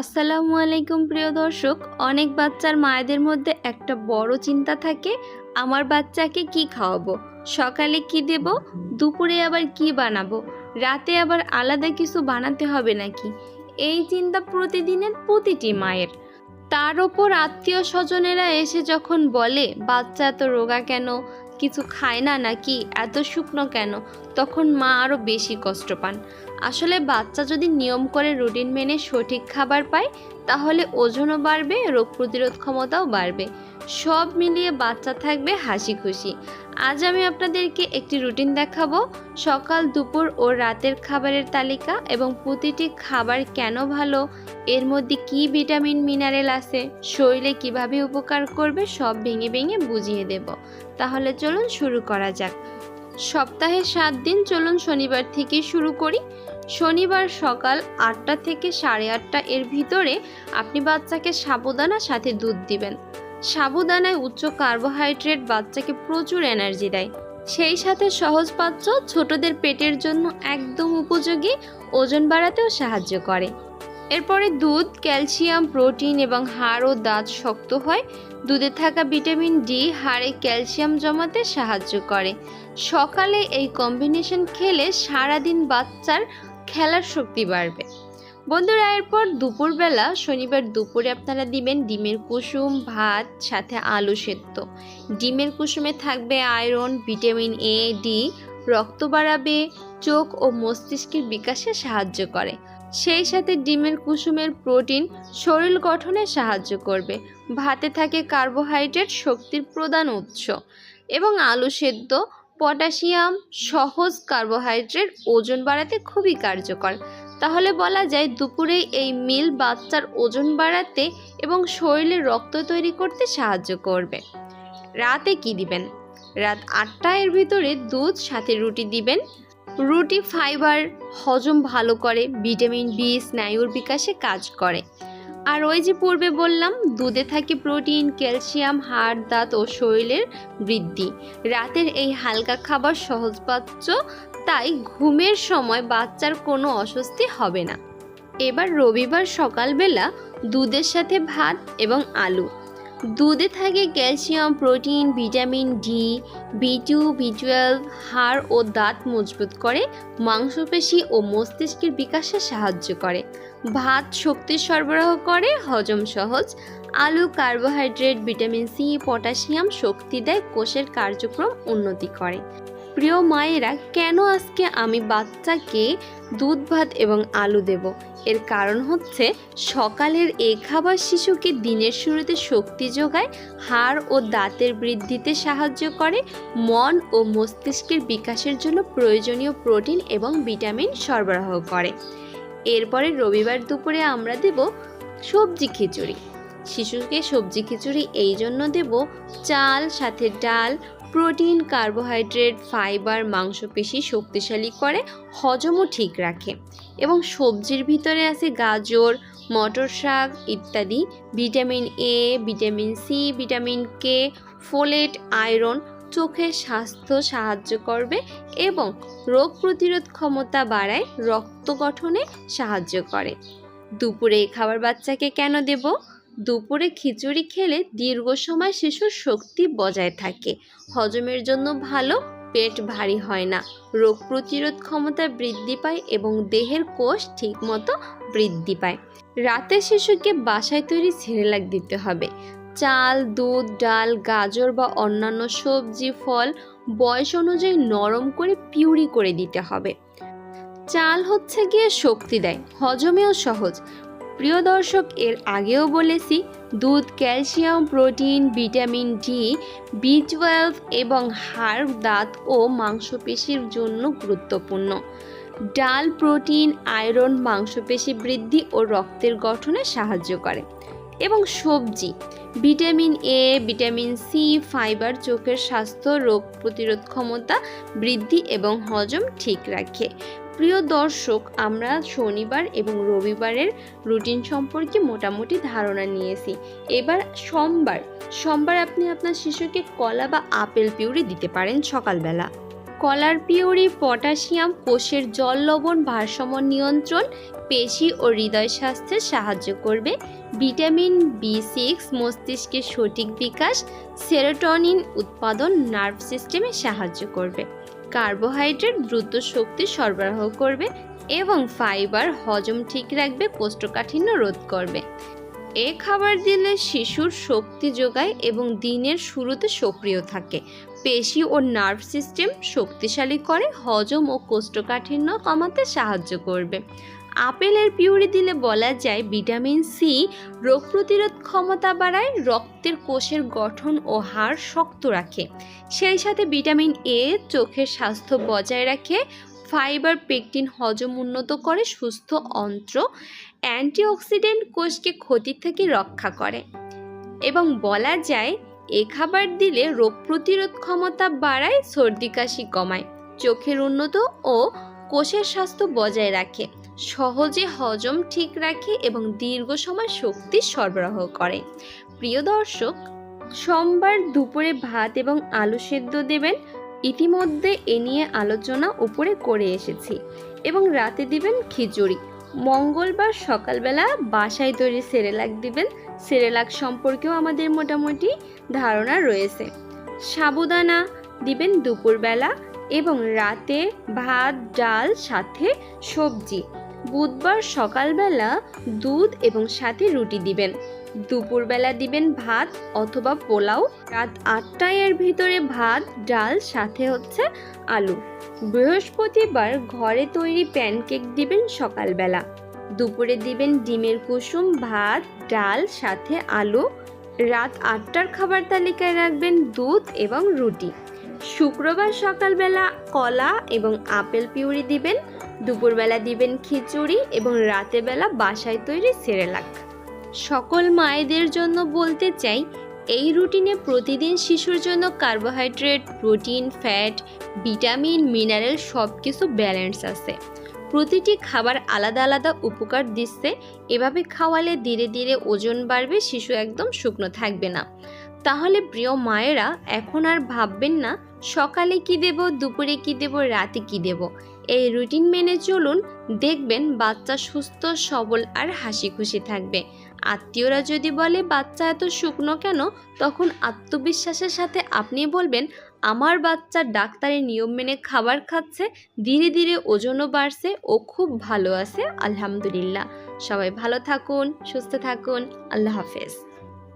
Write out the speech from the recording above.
আসসালামু আলাইকুম, প্রিয় দর্শক। অনেক বাচ্চার মায়েদের মধ্যে একটা বড় চিন্তা থাকে, আমার বাচ্চাকে কি খাওয়াবো? সকালে কি দেব? দুপুরে আবার কি বানাবো? রাতে আবার আলাদা কিছু বানাতে হবে নাকি? এই চিন্তা প্রতিদিনের প্রতিটি মায়ের। তার ওপর আত্মীয় স্বজনেরা এসে যখন বলে, বাচ্চা এত রোগা কেন? কিছু খায় না নাকি? এত শুকনো কেন? তখন মা আরও বেশি কষ্ট পান। আসলে বাচ্চা যদি নিয়ম করে রুটিন মেনে সঠিক খাবার পায়, তাহলে ওজনও বাড়বে, রোগ প্রতিরোধ ক্ষমতাও বাড়বে। সব মিলিয়ে বাচ্চা থাকবে হাসি খুশি। আজ আমি আপনাদেরকে একটি রুটিন দেখাবো, সকাল, দুপুর ও রাতের খাবারের তালিকা এবং প্রতিটি খাবার কেন ভালো, এর মধ্যে কি ভিটামিন, মিনারেল আছে, শরীরে কীভাবে উপকার করবে সব ভেঙে ভেঙে বুঝিয়ে দেব। তাহলে চলুন শুরু করা যাক। সপ্তাহে সাত দিন চলুন শনিবার থেকে শুরু করি। শনিবার সকাল আটটা থেকে সাড়ে আটটা এর ভিতরে আপনি বাচ্চাকে সাবুদানা সাথে দুধ দিবেন। সাবুদানায় উচ্চ কার্বোহাইড্রেট বাচ্চাকে প্রচুর এনার্জি দেয়। সেই সাথে সহজপাচ্য ছোটদের পেটের জন্য একদম উপযোগী, ওজন বাড়াতেও সাহায্য করে। এরপরে দুধ, ক্যালসিয়াম, প্রোটিন এবং হাড় ও দাঁত শক্ত হয়। দুধে থাকা ভিটামিন ডি, হাড়ে ক্যালসিয়াম জমাতে সাহায্য করে। সকালে এই কম্বিনেশন খেলে সারাদিন বাচ্চার খেলার শক্তি বাড়বে। বন্ধুরা, এরপর দুপুরবেলা শনিবার দুপুরে আপনারা দিবেন ডিমের কুসুম, ভাত, সাথে আলু সেদ্ধ। ডিমের কুসুমে থাকবে আয়রন, ভিটামিন এ ডি রক্ত বাড়াবে, চোখ ও মস্তিষ্কের বিকাশে সাহায্য করে। সেই সাথে ডিমের কুসুমের প্রোটিন শরীর গঠনে সাহায্য করবে। ভাতে থাকে কার্বোহাইড্রেট শক্তির প্রধান উৎস এবং আলু সেদ্ধ পটাশিয়াম সহজ কার্বোহাইড্রেট ওজন বাড়াতে খুবই কার্যকর। তাহলে বলা যায় দুপুরে এই মিল বাচ্চার ওজন বাড়াতে এবং শরীরে রক্ত তৈরি করতে সাহায্য করবে। রাতে কি দিবেন? রাত আটটা এর ভিতরে দুধ, সাথে রুটি দিবেন। রুটি ফাইবার হজম ভালো করে, ভিটামিন বি, স্নায়ুর বিকাশে কাজ করে। আর ওই যে পূর্বে বললাম, দুধে থাকে প্রোটিন, ক্যালসিয়াম, হাড়, দাঁত ও শরীরের বৃদ্ধি। রাতের এই হালকা খাবার সহজপাচ্য তাই ঘুমের সময় বাচ্চার কোনো অস্বস্তি হবে না। এবার রবিবার সকালবেলা দুধের সাথে ভাত এবং আলু। দুধে থাকে calcium, protein, vitamin D, B two, B twelve, হাড় ও দাঁত মজবুত করে, মাংসপেশি ও মস্তিষ্কের বিকাশে সাহায্য করে। ভাত শক্তি সরবরাহ করে, হজম সহজ। আলু, কার্বোহাইড্রেট, ভিটামিন সি, পটাশিয়াম শক্তি দেয়, কোষের কার্যক্রম উন্নতি করে। প্রিয় মায়েরা, কেন আজকে আমি বাচ্চাকে দুধ, ভাত এবং আলু দেব? এর কারণ হচ্ছে সকালের এই খাবার শিশুকে দিনের শুরুতে শক্তি যোগায়, হাড় ও দাঁতের বৃদ্ধিতে সাহায্য করে, মন ও মস্তিষ্কের বিকাশের জন্য প্রয়োজনীয় প্রোটিন এবং ভিটামিন সরবরাহ করে। এরপরে রবিবার দুপুরে আমরা দেব সবজি খিচুড়ি। শিশুকে সবজি খিচুড়ি এই জন্য দেব চাল, সাথে ডাল প্রোটিন, কার্বোহাইড্রেট, ফাইবার, মাংসপেশি শক্তিশালী করে, হজমও ঠিক রাখে। এবং সবজির ভিতরে আছে গাজর মটর শাক ইত্যাদি। Vitamin A vitamin C vitamin K folate, iron চোখের স্বাস্থ্য সাহায্য করবে এবং রোগ প্রতিরোধ ক্ষমতা বাড়ায়, রক্ত গঠনে সাহায্য করে। দুপুরে খাবার বাচ্চাকে কেন দেব? দুপুরে খিচুড়ি খেলে দীর্ঘ সময় শিশুর শক্তি বজায় থাকে। হজমের জন্য ভালো, পেট ভারী হয় না। রোগ প্রতিরোধ ক্ষমতা বৃদ্ধি পায় এবং দেহের কোষ ঠিকমতো বৃদ্ধি পায়। রাতে শিশুকে বাসায় তৈরি সেরেলাক দিতে হবে। চাল, দুধ, ডাল, গাজর বা অন্যান্য সবজি, ফল বয়স অনুযায়ী নরম করে পিউরি করে দিতে হবে। চাল হচ্ছে গিয়ে শক্তি দেয়, হজমেও সহজ। প্রিয় দর্শক, এর আগেও বলেছি, দুধ, calcium, protein, vitamin D B twelve এবং হাড় দাঁত ও মাংসপেশির জন্য গুরুত্বপূর্ণ। ডাল, প্রোটিন, আয়রন মাংসপেশি বৃদ্ধি ও রক্তের গঠনে সাহায্য করে। এবং সবজি, vitamin A, vitamin C, fibre, চোখের স্বাস্থ্য, রোগ প্রতিরোধ ক্ষমতা বৃদ্ধি এবং হজম ঠিক রাখে। প্রিয় দর্শক, আমরা শনিবার এবং রবিবারের রুটিন সম্পর্কে মোটামুটি ধারণা নিয়েছি। এবার সোমবার সোমবার আপনি আপনার শিশুকে কলা বা আপেল পিউরি দিতে পারেন সকালবেলা। কলার পিউরি, পটাশিয়াম, কোষের জল লবণ, ভারসাম্য নিয়ন্ত্রণ, পেশি ও হৃদয় স্বাস্থ্যে সাহায্য করবে। ভিটামিন বি সিক্স, মস্তিষ্কের সঠিক বিকাশ, সেরোটনিন উৎপাদন, নার্ভ সিস্টেমে সাহায্য করবে। কার্বোহাইড্রেট দ্রুত শক্তি সরবরাহ করবে এবং ফাইবার হজম ঠিক রাখবে, কোষ্ঠকাঠিন্য রোধ করবে। এ খাবার দিলে শিশুর শক্তি যোগায় এবং দিনের শুরুতে সক্রিয় থাকে। পেশি ও নার্ভ সিস্টেম শক্তিশালী করে, হজম ও কোষ্ঠকাঠিন্য কমাতে সাহায্য করবে। আপেলের পিউরি দিলে বলা যায় ভিটামিন সি রোগ প্রতিরোধ ক্ষমতা বাড়ায়, রক্তের কোষের গঠন ও হাড় শক্ত রাখে। সেই সাথে ভিটামিন এ চোখের স্বাস্থ্য বজায় রাখে, ফাইবার, পেকটিন হজম উন্নত করে, সুস্থ অন্ত্র, অ্যান্টিঅক্সিডেন্ট কোষকে ক্ষতি থেকে রক্ষা করে। এবং বলা যায়, এ খাবার দিলে রোগ প্রতিরোধ ক্ষমতা বাড়ায়, সর্দি, কাশি কমায়, চোখের উন্নত ও কোষের স্বাস্থ্য বজায় রাখে। সহজে হজম ঠিক রাখে এবং দীর্ঘ সময় শক্তি সরবরাহ করে। প্রিয় দর্শক, সোমবার দুপুরে ভাত এবং আলু সেদ্ধ দেবেন। ইতিমধ্যে এ নিয়ে আলোচনা উপরে করে এসেছি এবং রাতে দিবেন খিচুড়ি। মঙ্গলবার সকালবেলা বাসায় তৈরি সেরেলাক দিবেন। সেরেলাক সম্পর্কেও আমাদের মোটামুটি ধারণা রয়েছে। সাবুদানা দিবেন দুপুরবেলা এবং রাতে ভাত, ডাল, সাথে সবজি। বুধবার সকালবেলা দুধ এবং সাথে রুটি দিবেন। দুপুরবেলা দিবেন ভাত অথবা পোলাও। রাত আটটায় এর ভিতরে ভাত, ডাল, সাথে হচ্ছে আলু। বৃহস্পতিবার ঘরে তৈরি প্যানকেক দিবেন সকালবেলা। দুপুরে দিবেন ডিমের কুসুম, ভাত, ডাল, সাথে আলু। রাত আটটার খাবার তালিকায় রাখবেন দুধ এবং রুটি। শুক্রবার সকালবেলা কলা এবং আপেল পিউরি দিবেন, দুপুরবেলা দিবেন খিচুড়ি এবং রাতেবেলা বাসায় তৈরি সেরেলাক। সকল মায়েদের জন্য বলতে চাই, এই রুটিনে প্রতিদিন শিশুর জন্য carbohydrate, protein, fat, vitamin, mineral সব কিছু ব্যালেন্স আছে। প্রতিটি খাবার আলাদা আলাদা উপকার দিচ্ছে, এভাবে খাওয়ালে ধীরে ধীরে ওজন বাড়বে, শিশু একদম শুকনো থাকবে না। তাহলে প্রিয় মায়েরা এখন আর ভাববেন না সকালে কি দেব, দুপুরে কি দেব, রাতে কি দেব? এই রুটিন মেনে চলুন, দেখবেন বাচ্চা সুস্থ, সবল আর হাসি খুশি থাকবে। আত্মীয়রা যদি বলে, বাচ্চা এত শুকনো কেন? তখন আত্মবিশ্বাসের সাথে আপনি বলবেন, আমার বাচ্চা ডাক্তারের নিয়ম মেনে খাবার খাচ্ছে, ধীরে ধীরে ওজনও বাড়ছে ও খুব ভালো আছে, আলহামদুলিল্লাহ। সবাই ভালো থাকুন, সুস্থ থাকুন, আল্লাহ হাফেজ।